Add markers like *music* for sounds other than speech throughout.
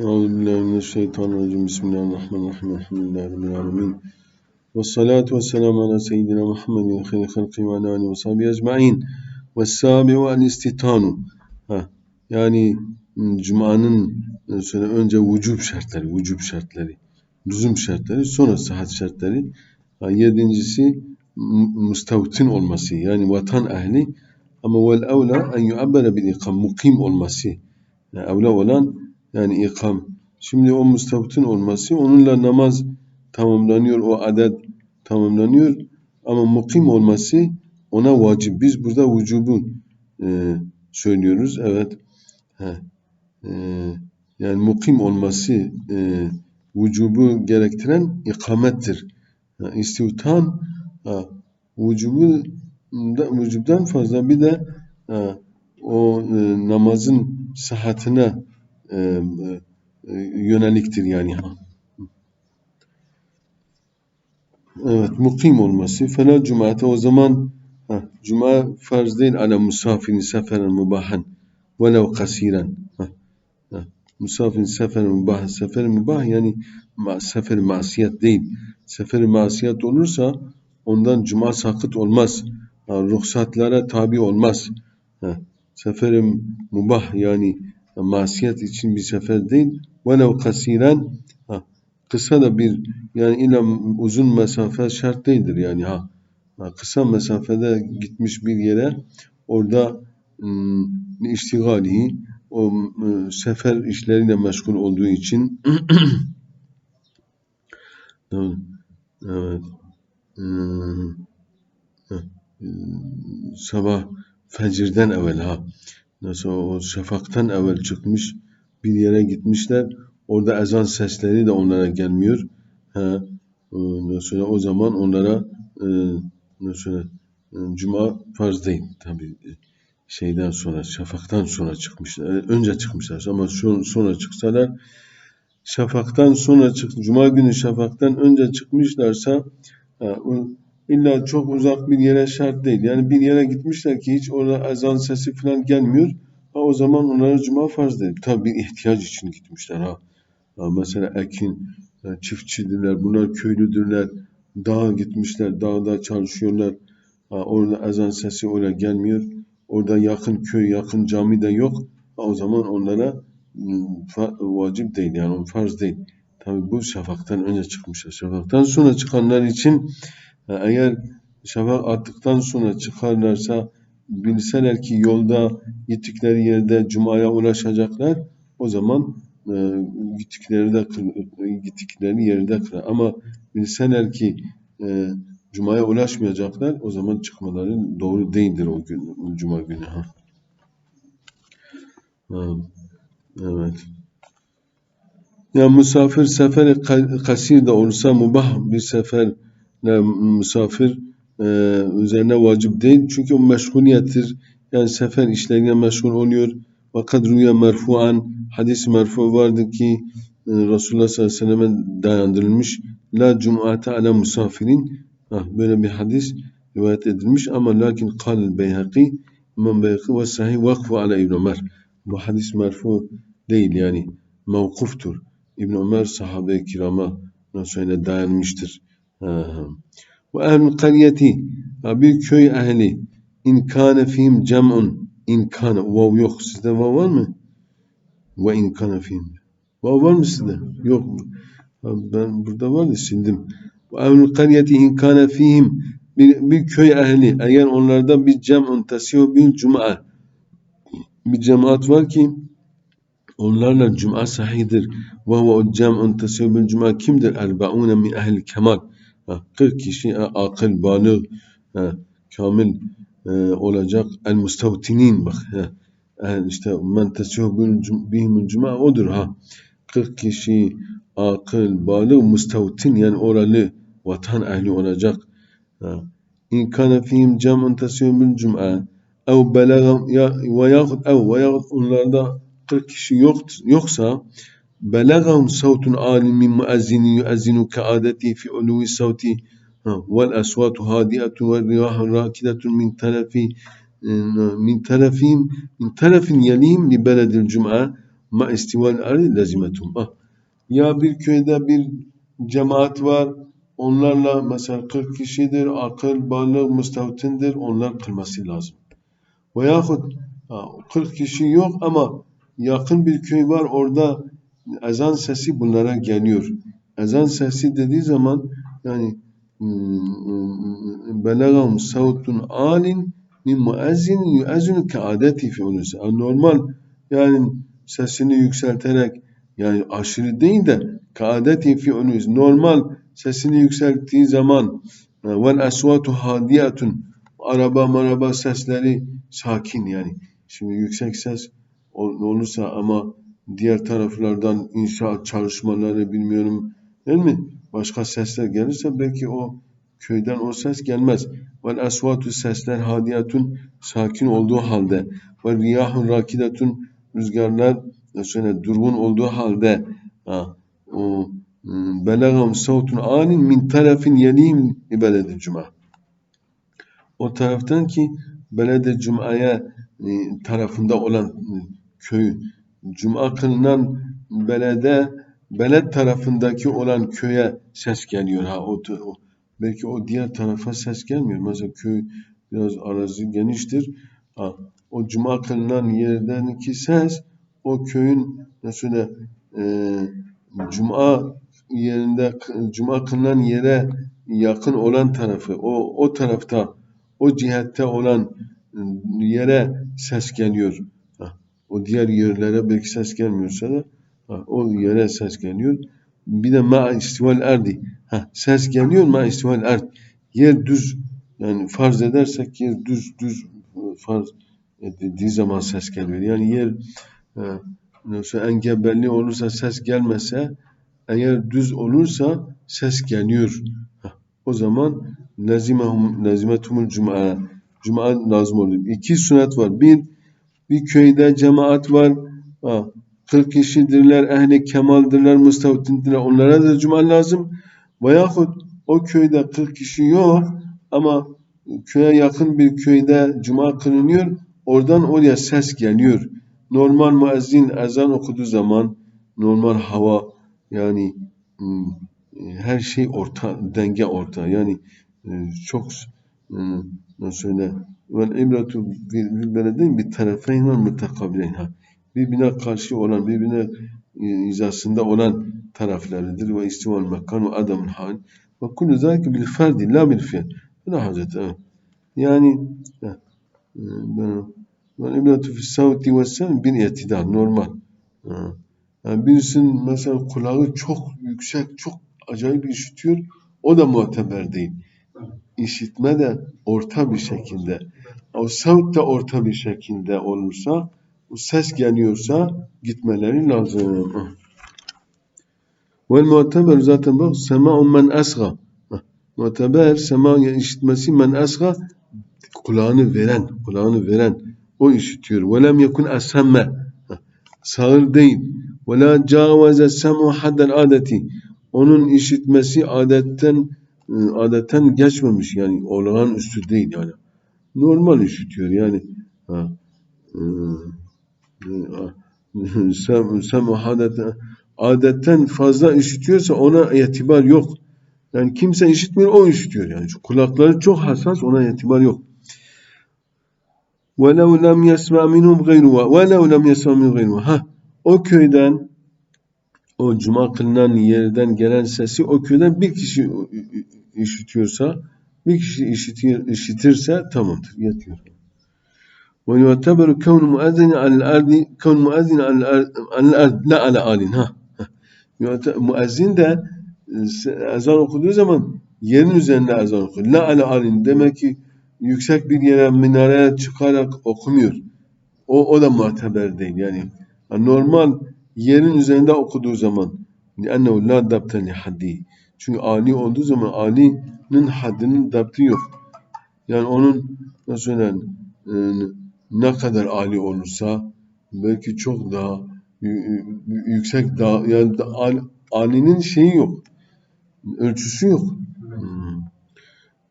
Euzubillahimineşşeytanirracim. Bismillahirrahmanirrahim. Elhamdülillahi Rabbil alemin. Ve salatu ve selamu ala seyyidina Muhammedin khayri halki ve alâni ve sahibi ecma'in. Ve sâbi'u el istitanu. Yani ıı, Cuma'nın ıı, sonra önce vücub şartları, vücub şartları, lüzum şartları, sonra sıhhat şartları. Yedincisi ıı, mustavtin olması yani vatan ehli ama vel evla en yu'abbere bil ikam mukim olması. Yani evla olan yani ikam. Şimdi o mustavtin olması onunla namaz tamamlanıyor, o adet tamamlanıyor ama mukim olması ona vacip. Biz burada vücubu e, söylüyoruz. Evet. E, yani mukim olması e, vücubu gerektiren ikamettir. Yani istivtan ha, vücubu da, vücubdan fazla bir de ha, o e, namazın sıhhatine e, e, yöneliktir yani. Evet, mukim olması. Fela cumate o zaman ha, cuma farz değil ala musafirin seferen mubahan velev kasiren. Ha, ha. Musafirin seferen mubah, sefer mubah yani ma, sefer masiyet değil. Sefer masiyet olursa ondan cuma sakıt olmaz. Ha, ruhsatlara tabi olmaz. Ha, seferim mubah yani masiyet için bir sefer değil. Velev kasiren ha, kısa da bir yani illa uzun mesafe şart değildir yani ha. ha kısa mesafede gitmiş bir yere orada ım, iştigali o ım, sefer işleriyle meşgul olduğu için *clears throat* evet, evet. Sabah fecirden evvel ha nasıl o şafaktan evvel çıkmış bir yere gitmişler. Orada ezan sesleri de onlara gelmiyor. Ha mesela o zaman onlara e, mesela cuma farz değil tabi şeyden sonra şafaktan sonra çıkmışlar. Önce çıkmışlar ama sonra çıksalar şafaktan sonra çık cuma günü şafaktan önce çıkmışlarsa illa çok uzak bir yere şart değil. Yani bir yere gitmişler ki hiç orada ezan sesi falan gelmiyor. Ha, o zaman onlara cuma farz değil. Tabi bir ihtiyaç için gitmişler ha. ha mesela ekin, yani çiftçidirler, bunlar köylüdürler. Dağa gitmişler, dağda çalışıyorlar. Ha, orada ezan sesi oraya gelmiyor. Orada yakın köy, yakın cami de yok. Ha, o zaman onlara vacip değil yani farz değil. Tabi bu şafaktan önce çıkmışlar. Şafaktan sonra çıkanlar için eğer şafak attıktan sonra çıkarlarsa bilseler ki yolda gittikleri yerde cumaya ulaşacaklar o zaman e, gittikleri de gittikleri yerde kılar. Ama bilseler ki e, cumaya ulaşmayacaklar o zaman çıkmaları doğru değildir o gün cuma günü. Ha. Evet. Ya misafir seferi kasir de olursa mubah bir sefer misafir e, üzerine vacip değil. Çünkü o meşguliyettir. Yani sefer işlerine meşgul oluyor. Fakat rüya merfuan hadis merfu vardı ki e, Resulullah sallallahu aleyhi ve sellem'e dayandırılmış. La cum'ate ala musafirin. Ah, böyle bir hadis rivayet edilmiş ama lakin kal beyhaki İmam Beyhaki ve sahih vakfu ala İbn Ömer. Bu hadis merfu değil yani mevkuftur. İbn Ömer sahabe-i kirama nasıl dayanmıştır. Ve ehlül karyeti bir köy ehli in kâne cem'un in kâne vav yok sizde vav var mı? Ve in kâne vav var mı sizde? Yok ben burada var da sildim. Ve ehlül karyeti in kâne bir, bir köy ehli eğer onlarda bir cem'un tesihu bil cuma bir cemaat var ki onlarla cuma sahidir. Ve o cem'un tesihu bil cuma kimdir? Erbaune min ehli kemal 40 kişi akıl, balık, kamil e, olacak. El mustavtinin bak. İşte men tesih bihimul cuma odur ha. 40 kişi akıl, balık, mustavtin yani oralı vatan ehli olacak. İn kana fihim cam'un tesih bil cuma ev belaga ve yahut ev ve yahut onlarda 40 kişi yok, yoksa بلغهم صوت عال من مؤذن يؤذن كعادته في علو الصوت والأصوات هادئة والرياح راكدة من تلف من تلف من تلف يليهم لبلد الجمعة ma istival ardi lazimetum. Ah. Ya bir köyde bir cemaat var. Onlarla mesela 40 kişidir. Akıl, balık, müstevtindir. Onlar kılması lazım. Veyahut ha, 40 kişi yok ama yakın bir köy var. Orada ezan sesi bunlara geliyor. Ezan sesi dediği zaman yani belagam savtun alin min muezzin yuezzinu ke adeti fi unus. Normal yani sesini yükselterek yani aşırı değil de ke adeti fi unus. Normal sesini yükselttiği zaman vel asvatu hadiyatun araba maraba sesleri sakin yani. Şimdi yüksek ses ol- olursa ama diğer taraflardan inşaat çalışmaları bilmiyorum değil mi? Başka sesler gelirse belki o köyden o ses gelmez. Vel asvatu sesler hadiyatun sakin olduğu halde ve riyahun rakidatun rüzgarlar şöyle durgun olduğu halde ha, o ım, belagam savtun anin min tarafin yelim ibadeti cuma. O taraftan ki belede cumaya e, tarafında olan e, köy cuma kılınan belede beled tarafındaki olan köye ses geliyor ha o, o belki o diğer tarafa ses gelmiyor. Mesela köy biraz arazi geniştir. Ha, o cuma kılınan yerdeki ses o köyün mesela e, cuma yerinde cuma kılınan yere yakın olan tarafı o o tarafta o cihette olan ıı, yere ses geliyor. O diğer yerlere belki ses gelmiyorsa da ha, o yere ses geliyor. Bir de ma istival erdi. Ha, ses geliyor ma istival erd. Yer düz yani farz edersek yer düz düz ıı, farz edildiği zaman ses geliyor. Yani yer e, engebelli olursa ses gelmese eğer düz olursa ses geliyor. Ha, o zaman lazimehum lazimetumul cuma. Cuma lazım oluyor. İki sünnet var. Bir bir köyde cemaat var. Ha, 40 kişidirler, ehli kemaldırlar, mustavtindirler. Onlara da cuma lazım. Veyahut o köyde 40 kişi yok ama köye yakın bir köyde cuma kılınıyor. Oradan oraya ses geliyor. Normal müezzin ezan okuduğu zaman normal hava yani ım, her şey orta, denge orta. Yani e, çok ım, nasıl söyle vel beledeyn bir tarafeyn ve mutakabileyn ha. Birbirine karşı olan, birbirine e, izasında olan taraflarıdır ve istival mekan adamın hal ve kullu zâki bil ferdi la bil fiil. Bu da Hazreti evet. Yani e, e, vel ibratu fi savti ve sem bin itidal normal. Yani birisinin mesela kulağı çok yüksek, çok acayip işitiyor. O da muteber değil. İşitme de orta bir şekilde. O savt da orta bir şekilde olursa, o ses geliyorsa gitmeleri lazım. Vel muteber zaten bak sema'un men asga. Muteber sema işitmesi men asga kulağını veren, kulağını veren o işitiyor. Ve lem yekun asemme. Sağır değil. Ve la cavaze semu haddel adeti. Onun işitmesi adetten adetten geçmemiş yani olağan üstü değil yani. Normal işitiyor yani. Ha. ıı, Sem, semu hadetten adetten fazla işitiyorsa ona itibar yok. Yani kimse işitmiyor o işitiyor yani. Şu kulakları çok hassas ona itibar yok. وَلَوْ لَمْ يَسْمَعْ مِنْهُمْ غَيْرُهَا وَلَوْ لَمْ يَسْمَعْ مِنْهُمْ غَيْرُهَا Ha, o köyden o cuma kılınan yerden gelen sesi o köyden bir kişi işitiyorsa bir kişi işitir, işitirse tamamdır yetiyor. Ve yu'teberu kevnu muezzini alel ardi kevnu muezzini alel ardi la ala alin ha. Yu'te- Müezzin de e, ezan okuduğu zaman yerin üzerinde ezan okuyor. La ala alin demek ki yüksek bir yere minareye çıkarak okumuyor. O, o da muteber değil yani. Yani Normal yerin üzerinde okuduğu zaman لأنه la dabte li haddi. çünkü Ali olduğu zaman Ali'nin haddinin dabti yok. Yani onun nasıl söyleyeyim e, ne kadar Ali olursa belki çok daha yüksek daha yani Ali'nin şeyi yok. Ölçüsü yok. Hmm.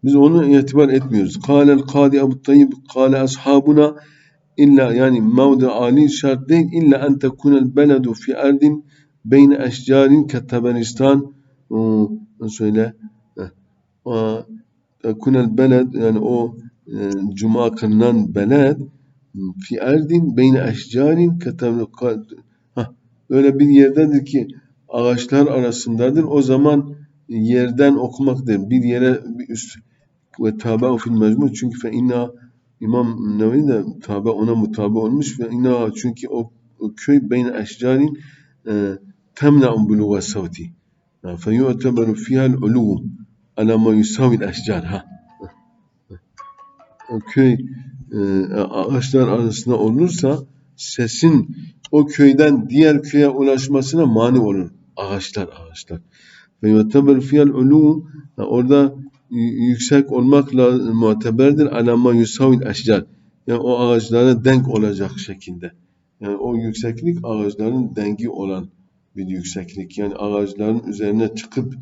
Biz onu itibar etmiyoruz. Kâlel kâdi Ebu Tayyib kâle ashabuna illa yani mevdi ali şart değil illa en tekunel beledu fi erdin beyne eşcarin ketebenistan söyle tekunel beled yani o e, cuma kılınan beled fi erdin beyne eşcarin öyle bir yerdedir ki ağaçlar arasındadır. O zaman yerden okumaktır. Bir yere bir üst ve tabi fil mecmu çünkü fe inna İmam Nevi de tabi ona mutabi olmuş ve inna çünkü o, o köy beyne eşcarin e, temna'un buluğa savti. Yu'teberu fihal uluğu ala ma yusavil eşcar. Ha. O köy e, ağaçlar arasında olursa sesin o köyden diğer köye ulaşmasına mani olur. Ağaçlar ağaçlar. Ve yu'teberu fihal uluğu orada yüksek olmakla muteberdir. Alama yusavil eşcar. Yani o ağaçlara denk olacak şekilde. Yani o yükseklik ağaçların dengi olan bir yükseklik. Yani ağaçların üzerine çıkıp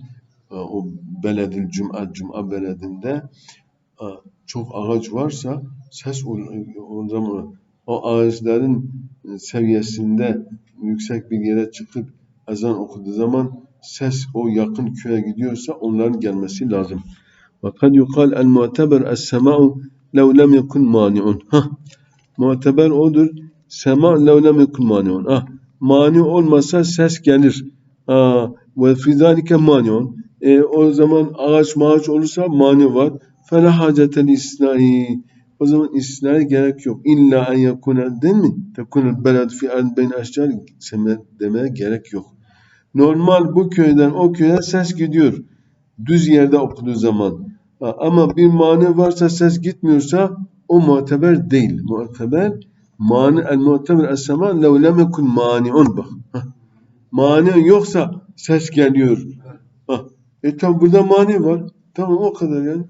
e, o beledil cuma cuma beledinde e, çok ağaç varsa ses o zaman o ağaçların seviyesinde yüksek bir yere çıkıp ezan okuduğu zaman ses o yakın köye gidiyorsa onların gelmesi lazım. وقد يقال المعتبر السماء لو لم يكن مانع ha muteber odur sema lev lem yekun maniun ah mani olmasa ses gelir ve fi zalike maniun e, o zaman ağaç maaç olursa mani var fela hacetel isnai o zaman istisnaya gerek yok. İlla en yakune değil mi? Tekunel beled fi ard beyn eşcar demeye gerek yok. Normal bu köyden o köye ses gidiyor. Düz yerde okuduğu zaman. Ama bir mani varsa ses gitmiyorsa o muteber değil. Muteber mani el muteber es sema lev lem yekun maniun bak. Mani yoksa ses geliyor. Ha. E tam burada mani var. Tamam o kadar yani.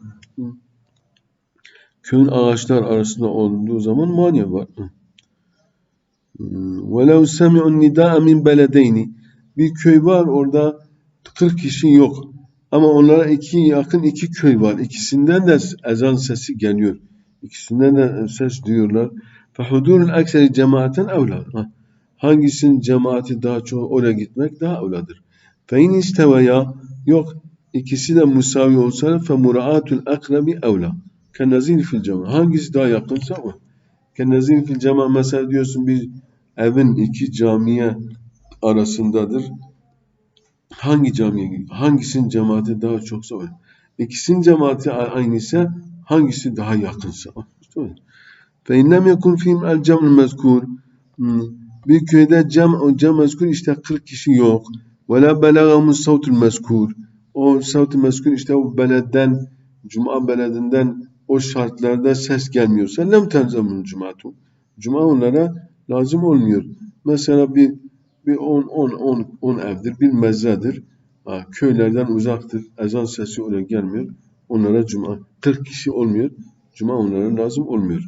Köyün ağaçlar arasında olduğu zaman mani var. وَلَوْ سَمِعُ النِّدَاءَ مِنْ بَلَدَيْنِ Bir köy var orada 40 kişi yok. Ama onlara iki yakın iki köy var. İkisinden de ezan sesi geliyor. İkisinden de ses duyuyorlar. Fehudurul ekseri cemaaten evla. Hangisinin cemaati daha çok oraya gitmek daha evladır. Fe in yok ikisi de musavi olsa fe muraatul akrabi evla. Kennezin fil cemaat. Hangisi daha yakınsa o. Kennezin fil cemaat mesela diyorsun bir evin iki camiye arasındadır. Hangi camiye hangisinin cemaati daha çoksa o. İkisinin cemaati aynıysa hangisi daha yakınsa o. İşte o. Fe inlem yekun fihim el cem'l mezkur. Bir köyde cem, cem mezkur işte 40 kişi yok. Ve la belagamus savtul mezkur. O savtul mezkur işte o beledden, Cuma beledinden o şartlarda ses gelmiyorsa lem telzemul cumatu. Cuma onlara lazım olmuyor. Mesela bir bir 10 10 10 10 evdir, bir mezradır. Ha, köylerden uzaktır. Ezan sesi oraya gelmiyor. Onlara cuma 40 kişi olmuyor. Cuma onlara lazım olmuyor.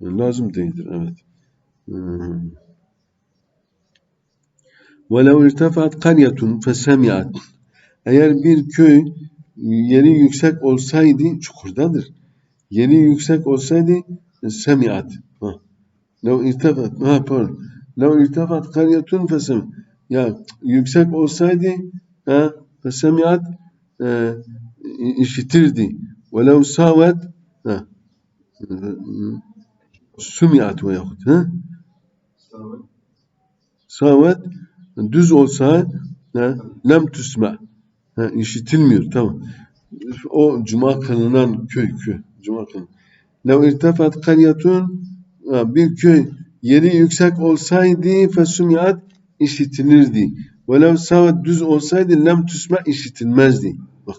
Yani lazım değildir evet. Hmm. وَلَوْ اِرْتَفَتْ قَرْيَةٌ فَسَمِعَتْ Eğer bir köy yeri yüksek olsaydı çukurdadır yeri yüksek olsaydı semiat. Lev irtefat. Ha pardon. Lev irtefat karyatun fesem. Ya yüksek olsaydı ha fesemiat e, işitirdi. Ve lev savet ha sumiat ve yahut. Ha? Savet düz olsa ha, lem tüsme. Ha, işitilmiyor. Tamam. O cuma kılınan köy köy. Cuma kılın. Lev irtefat karyatun bir köy yeri yüksek olsaydı fesumiyat işitilirdi. Velev savet düz olsaydı lem tüsme işitilmezdi. Bak.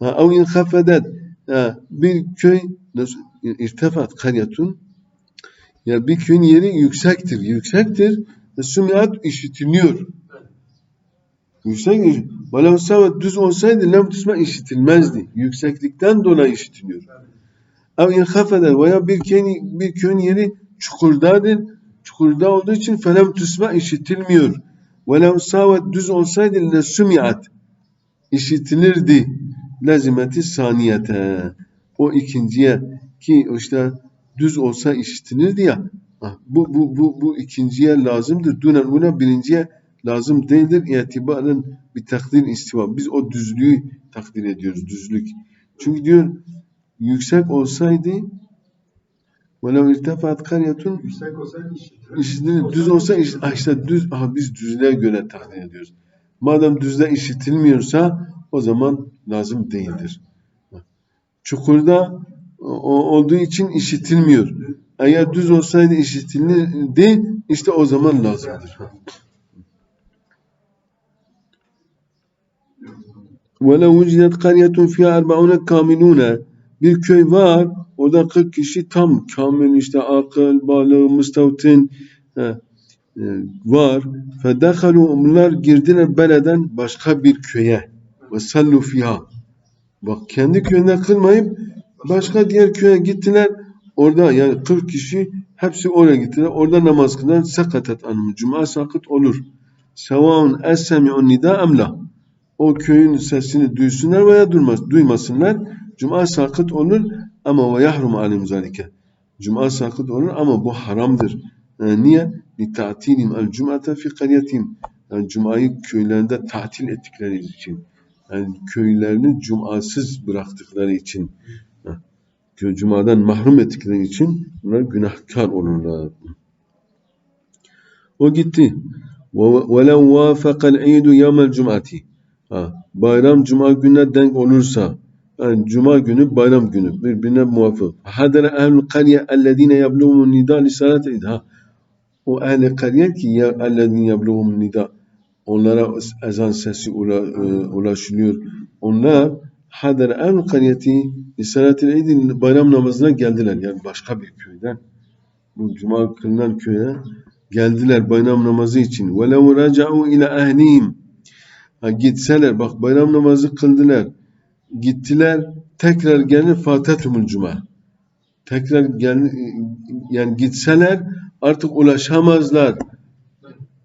Ev inhafedet bir köy irtefat karyatun ya bir köyün yeri yüksektir. Yüksektir. Sumiyat işitiliyor. Yüksek Velev düz olsaydı lem tüsme işitilmezdi. Yükseklikten dolayı işitiliyor. Ev inhafede veya bir köyün, bir köyün yeri çukurdadır. Çukurda olduğu için felem tüsme işitilmiyor. Velev savet düz olsaydı le sumiat işitilirdi. Lazimeti saniyete. O ikinciye ki işte düz olsa işitilirdi ya. Ha, bu, bu, bu, bu ikinciye lazımdır. Dunen buna birinciye lazım değildir. İtibaren bir takdir istiva. Biz o düzlüğü takdir ediyoruz. Düzlük. Çünkü diyor yüksek olsaydı وَلَوْ اِرْتَفَعَتْ قَرْيَةٌ Yüksek olsaydı işitilir. İşitilir. Düz olsa iş, ah işte düz, aha biz düzlüğe göre takdir ediyoruz. Madem düzde işitilmiyorsa o zaman lazım değildir. Çukurda o, olduğu için işitilmiyor. Eğer düz olsaydı işitilirdi işte o zaman lazımdır. وَلَوْ وُجِدَتْ قَرْيَةٌ فِيهَا أَرْبَعُونَ كَامِلُونَ Bir köy var, orada 40 kişi tam kamil işte akıl, balığı, müstevtin he, e, var. فَدَخَلُوا Bunlar girdiler beleden başka bir köye. وَسَلُّوا فِيهَا Bak kendi köyünde kılmayıp başka diğer köye gittiler. Orada yani 40 kişi hepsi oraya gittiler. Orada namaz kılar. Sakatet anım. Cuma sakıt olur. Sevaun es-semi'un nida emla. O köyün sesini duysunlar veya duymaz, duymasınlar. Cuma sakıt olur ama ve yahrum alim zalike. Cuma sakıt olur ama bu haramdır. Yani niye? Li ta'tilim el cum'ate fi qaryatim. Yani cumayı köylerinde tatil ettikleri için. Yani köylerini cumasız bıraktıkları için Ha, köy Cumadan mahrum ettikleri için bunlar günahkar olurlar. O gitti. وَلَوْ وَافَقَ الْعِيدُ يَوْمَ الْجُمْعَةِ Ha, bayram cuma gününe denk olursa yani cuma günü bayram günü birbirine muvafık. Hadere ehlul kariye ellezine yabluğumun nida li salat id. Ha. O ehli kariye ki ya ellezine yabluğumun nida onlara ezan sesi ula, e, ulaşılıyor. Onlar Hader el kariyeti salatil idin bayram namazına geldiler. Yani başka bir köyden bu cuma kılınan köye geldiler bayram namazı için. Ve lev raca'u ile ehlihim. Ha gitseler bak bayram namazı kıldılar. Gittiler tekrar gelir fatetumul cuma. Tekrar gel, yani gitseler artık ulaşamazlar.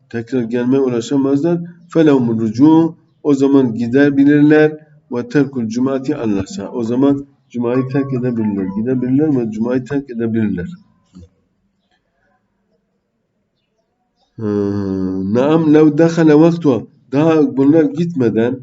Tekrar gelmeye ulaşamazlar. Felehumur rucu o zaman gider bilirler ve terkul cumati Allah'sa. O zaman cumayı terk edebilirler. Gidebilirler ve cumayı terk edebilirler. Naam lev dehale vaktuha daha bunlar gitmeden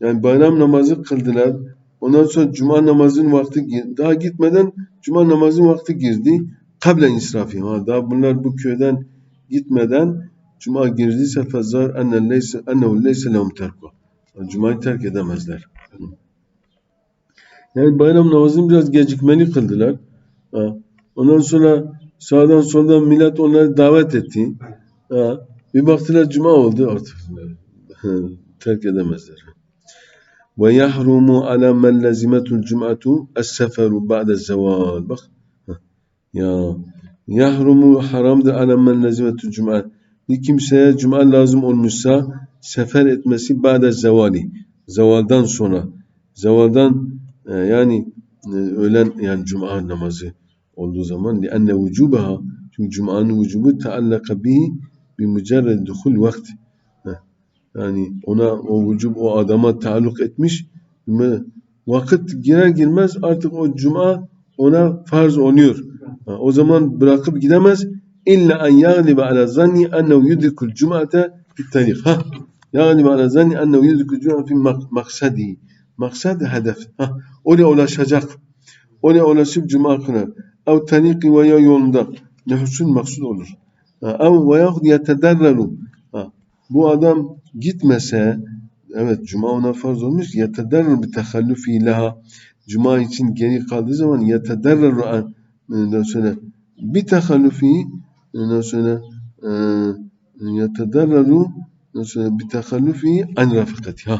yani bayram namazı kıldılar. Ondan sonra cuma namazın vakti daha gitmeden cuma namazın vakti girdi. Kablen israfi. Ha, daha bunlar bu köyden gitmeden cuma girdiyse fezar enne leyse ennehu leyse lehum terku. Cuma'yı terk edemezler. Yani bayram namazını biraz gecikmeli kıldılar. Ha. Ondan sonra sağdan soldan millet onları davet etti. Bir baktılar cuma oldu artık *laughs* terk edemezler. Ve yahrumu ala men lazimetul cum'atu es-seferu ba'de zeval. Bak. Ya yahrumu haramdır ala men lazimetul cum'a. Bir kimseye cuma lazım olmuşsa sefer etmesi ba'de zevali. Zevaldan sonra. Zevaldan e, yani e, öğlen yani cuma namazı olduğu zaman lianne vücubaha çünkü cumanın vücubu taallaka bihi bi mücerred duhul vakti yani ona o vücub o adama taalluk etmiş. Vakit girer girmez artık o cuma ona farz oluyor. Ha, o zaman bırakıp gidemez. İlla en yaglibe ala zanni ennehu yudrikul cum'ate fit tarik. Ha. Yaglibe ala zanni ennehu cum'ate fi maksadi. Maksad hedef. Ha. Oraya ulaşacak. Oraya ulaşıp cuma kılar. Ev tariki veya yolunda. Nehusun maksud olur. Ev veya yetederreru. Bu adam gitmese evet cuma ona farz olmuş yetedarru bi tehallufi laha cuma için geri kaldığı zaman yetedarru an ondan sonra bi tehallufi ondan sonra yetedarru ondan sonra bi tehallufi an rafikati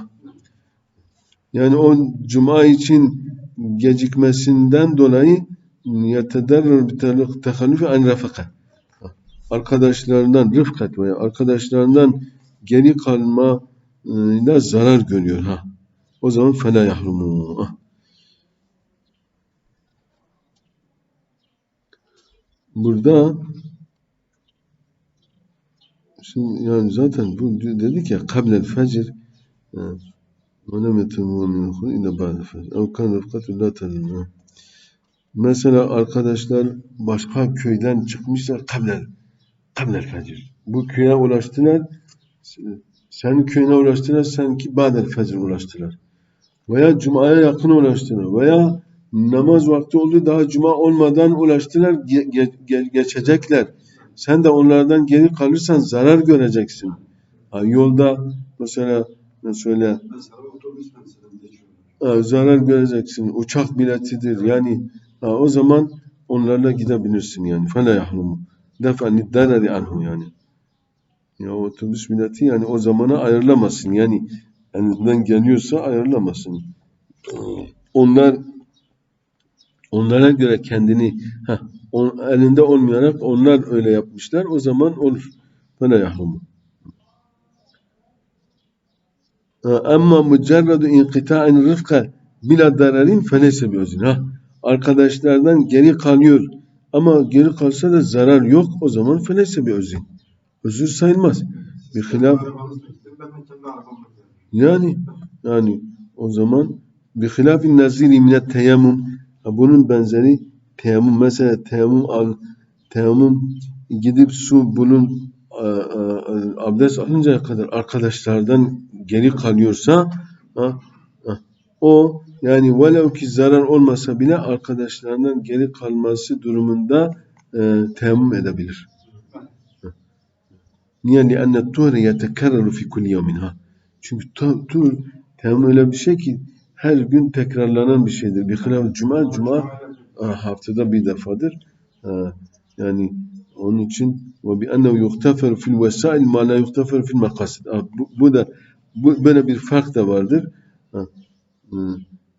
yani o cuma için gecikmesinden dolayı yetedarru bi tehallufi an rafikat arkadaşlarından rıfkat veya arkadaşlarından geri kalma ile zarar görüyor ha. O zaman fela yahrumu. Burada şimdi yani zaten bu dedik ya kablel lem yetemû min khul illa ba'de fecr. Ev kan rıfkatu la tadun. Mesela arkadaşlar başka köyden çıkmışlar kablel, kablel fecir. Bu köye ulaştılar. Senin köyüne ulaştılar, seninki badel fecir ulaştılar. Veya cumaya yakın ulaştılar. Veya namaz vakti oldu daha cuma olmadan ulaştılar ge- ge- geçecekler. Sen de onlardan geri kalırsan zarar göreceksin. Ha, yolda mesela Mesela. Ha, zarar göreceksin. Uçak biletidir. Yani o zaman onlarla gidebilirsin yani. Fela yahrumu. Defani darari anhu yani. Ya otobüs bileti yani o zamana ayarlamasın. Yani elinden geliyorsa ayarlamasın. Onlar onlara göre kendini ha, on, elinde olmayarak onlar öyle yapmışlar. O zaman olur. Fela yahrumu. Ama mücerredu inkita'in rıfka bila dararin feleyse bi özün. Ha, arkadaşlardan geri kalıyor ama geri kalsa da zarar yok o zaman feleyse bi özün. Özür sayılmaz. Bir hilaf yani yani o zaman bir hilafin naziri minet teyemmüm bunun benzeri teyemmüm mesela teyemmüm al teyemmüm gidip su bunun e, e, e, abdest alıncaya kadar arkadaşlardan geri kalıyorsa ha, ha, o yani velev ki zarar olmasa bile arkadaşlarından geri kalması durumunda e, teyemmüm edebilir. Niye? لأن الطهر يتكرر في كل يوم ha. Çünkü tu- tur teyemmüm öyle bir şey ki her gün tekrarlanan bir şeydir. Bir hilaf cuma cuma ha, haftada bir defadır. Ha, yani onun için ve bi ennehu yuhtafer fil vesail ma la yuhtafer fil makasid. Bu, da bu, böyle bir fark da vardır. Hı.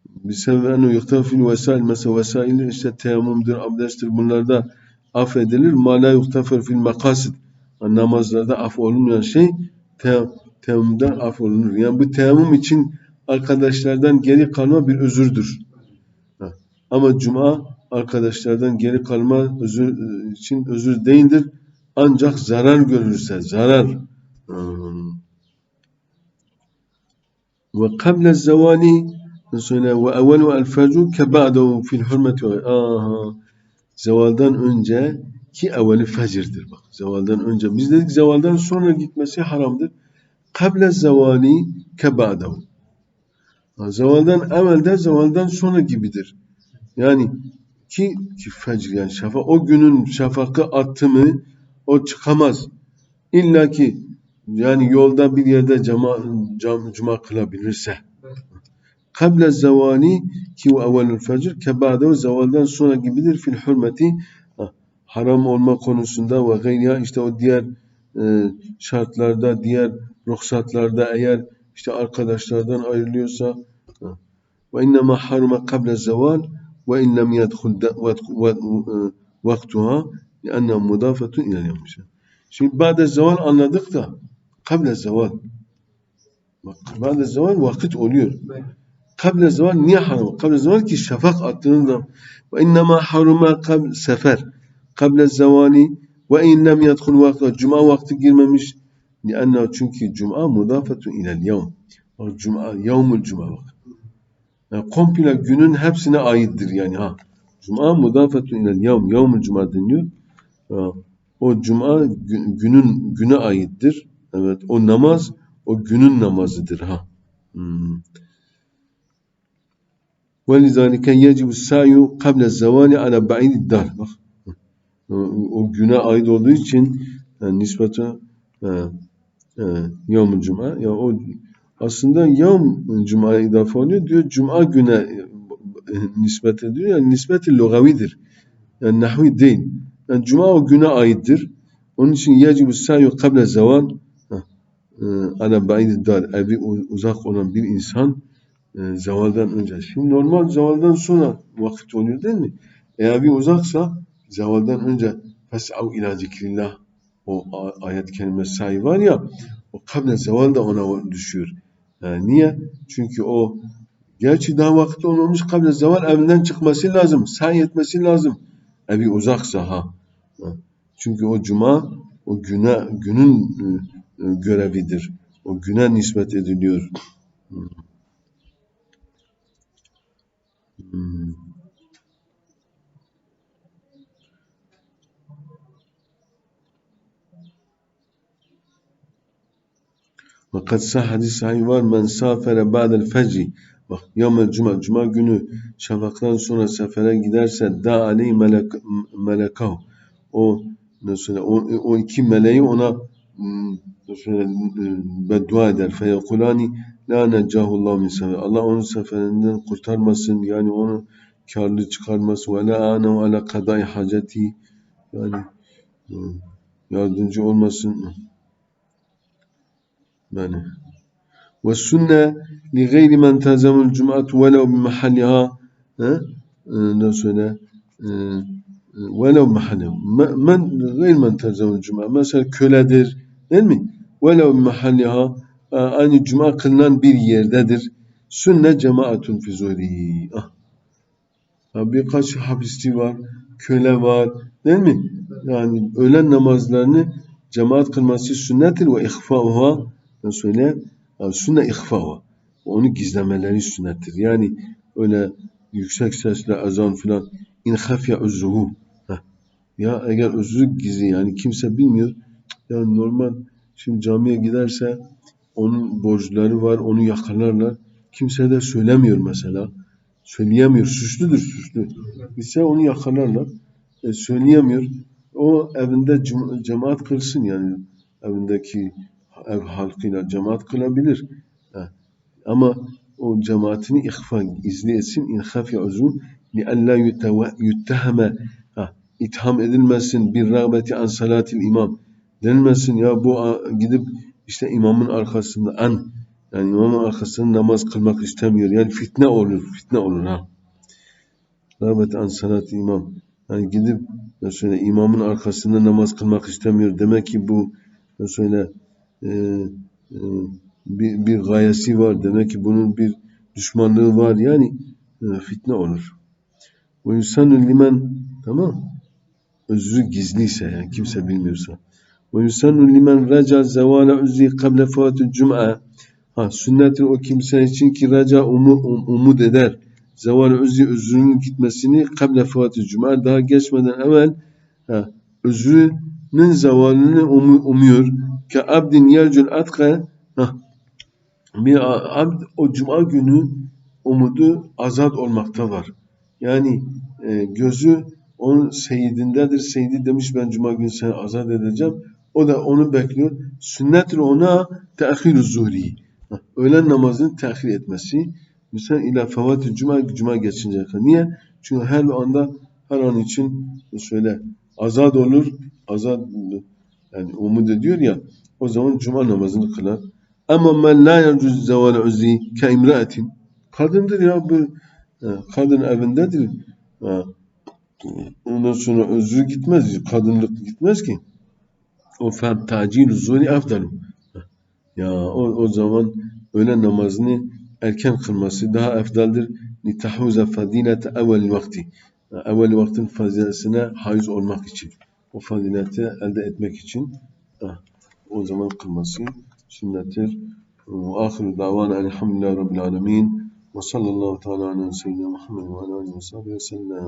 Bir sebebi ennehu yuhtafer fil vesail mesela vesail işte teyemmümdür, abdesttir bunlarda affedilir. Ma la yuhtafer fil makasid. Namazlarda af olunmayan şey te, teyemmümden af olunur. Yani bu teyemmüm için arkadaşlardan geri kalma bir özürdür. Ama cuma arkadaşlardan geri kalma özür için özür değildir. Ancak zarar görürse zarar. Hmm. Ve kable zevali söyle ve evvelu el fecru ke ba'dehu fil hurmeti ve aha zevaldan önce ki evveli fecirdir bak. Zevaldan önce biz dedik zevaldan sonra gitmesi haramdır. Kable zevali ke ba'dehu. Ha, Zevaldan evvelde zevaldan sonra gibidir. Yani ki, ki fecr yani şafak o günün şafakı attı mı o çıkamaz. İlla ki yani yolda bir yerde cama, cam, cuma kılabilirse. Kable zevali ki ve evvelül fecr ke ba'dehu zevaldan sonra gibidir fil hürmeti ha, haram olma konusunda ve gayriha işte o diğer e, şartlarda diğer ruhsatlarda eğer işte arkadaşlardan ayrılıyorsa ve innema haruma kable zeval da- ve- ve- vaktuha lianna mudafetun ilel yevm. Şimdi ba'de zeval anladık da kable zeval bak ba'de zeval oluyor. Kable zeval niye haram? Kable zeval ki şafak attığında ve innema haruma kable sefer kable zevali ve in lem yedhul vaktu cuma vakti girmemiş lianna çünkü cuma mudafetun ilel yevm. Cuma yevmul cuma bak Yani komple günün hepsine aittir yani ha. Cuma mudafetun ilel yevm. Yevmul cuma deniyor. Ha, O cuma gün- günün güne aittir. Evet. O namaz o günün namazıdır ha. Hmm. وَلِذَٰلِكَ يَجِبُ السَّعْيُ قَبْلَ الزَّوَالِ عَلَى بَعِيدِ الدَّارِ Bak. O, o güne ait olduğu için yani nispeti e, e, yevmul cuma ya o aslında yevm cuma'ya idafe oluyor diyor cuma güne e, nispet ediyor yani nispeti lugavidir. Yani nahvi değil. Yani cuma o güne aittir. Onun için yecibu sa'yu kable zeval ala ba'id dar evi uzak olan bir insan e, zevaldan önce. Şimdi normal zevaldan sonra vakit oluyor değil mi? Eğer bir uzaksa zevaldan önce fes'av ila zikrillah o ayet kelimesi sahi var ya o kable zeval da ona düşüyor. Yani niye? Çünkü o gerçi daha vakit olmamış kable zeval evinden çıkması lazım. Sahi etmesi lazım. Evi uzaksa. Ha. Çünkü o cuma o güne günün e, e, görevidir. O güne nispet ediliyor. Hmm. Hmm. Fakat sah hadis sahih var. Men safere ba'del fecri. Bak yevmel cuma. Cuma günü şafaktan sonra sefere giderse da aleyh melek, melekav. O nasıl o, o iki meleği ona söyle, beddua eder. Feyekulani la neccahullah min sefer. Allah onun seferinden kurtarmasın. Yani onu karlı çıkarmasın. Ve la anav ala kadai haceti. Yani hmm, yardımcı olmasın. Yani ve sünne li gayri men tazamul cum'atu velev bi mahalliha ne söyle velev mahalliha men gayri men tazamul cum'a mesela köledir değil mi? Velev bi mahalliha aynı cuma kılınan bir yerdedir. Sünne cemaatun fi zuhri. Ah. Birkaç hapisi var, köle var değil mi? Yani öğlen namazlarını cemaat kılması sünnettir ve ihfauha söyle sünne ihfa onu gizlemeleri sünnettir. Yani öyle yüksek sesle ezan filan in hafya özruhu ya eğer özrü gizli yani kimse bilmiyor. Yani normal şimdi camiye giderse onun borçları var onu yakalarlar kimse de söylemiyor mesela. Söyleyemiyor suçludur suçlu. İse onu yakalarlar e, söyleyemiyor. O evinde cemaat kılsın yani. Evindeki ev halkıyla cemaat kılabilir. Ama o cemaatini ihfa, izli etsin. İn hafiye uzun alla yuttehame itham edilmesin bir rağbeti an salatil imam. Denilmesin ya bu gidip işte imamın arkasında an yani imamın arkasında namaz kılmak istemiyor. Yani fitne olur. Fitne olur ha. Rağbeti an salatil imam. Yani gidip mesela imamın arkasında namaz kılmak istemiyor. Demek ki bu mesela e, e, bir, bir gayesi var. Demek ki bunun bir düşmanlığı var. Yani e, fitne olur. Ve yusanü limen tamam özrü gizliyse yani kimse bilmiyorsa. Ve yusanü limen raca zevale uzzi kable fatü cum'a ha sünnettir o kimse için ki raca umu, um, umut eder. Zeval özrü özrünün gitmesini kable fatü cum'a daha geçmeden evvel ha, özrünün zevalini um, umuyor Ke abdin yercül atka bir abd o cuma günü umudu azat olmakta var. Yani e, gözü onun seyidindedir. Seyidi demiş ben cuma günü seni azat edeceğim. O da onu bekliyor. Sünnettir ona tehir zuhri. Öğlen namazını tehir etmesi. Mesela ila fevatü cuma cuma geçince kadar. Niye? Çünkü her anda her an için söyle azat olur. Azat yani umut ediyor ya o zaman cuma namazını kılar. Ama men la yercuz zevale uzzi ke imraatin. Kadındır ya bu kadın evindedir. Ondan sonra özrü gitmez. Kadınlık gitmez ki. O fem tacil zuri efdalu. Ya o, o zaman öğle namazını erken kılması daha efdaldir. Nitahuza fadilete evvel vakti. Evvel vaktin faziletine haiz olmak için. O fazileti elde etmek için o zaman kılması sünnettir. Ve ahiru davana elhamdülillahi rabbil alemin. Ve sallallahu teala ala seyyidina Muhammed ve ala aleyhi ve sellem.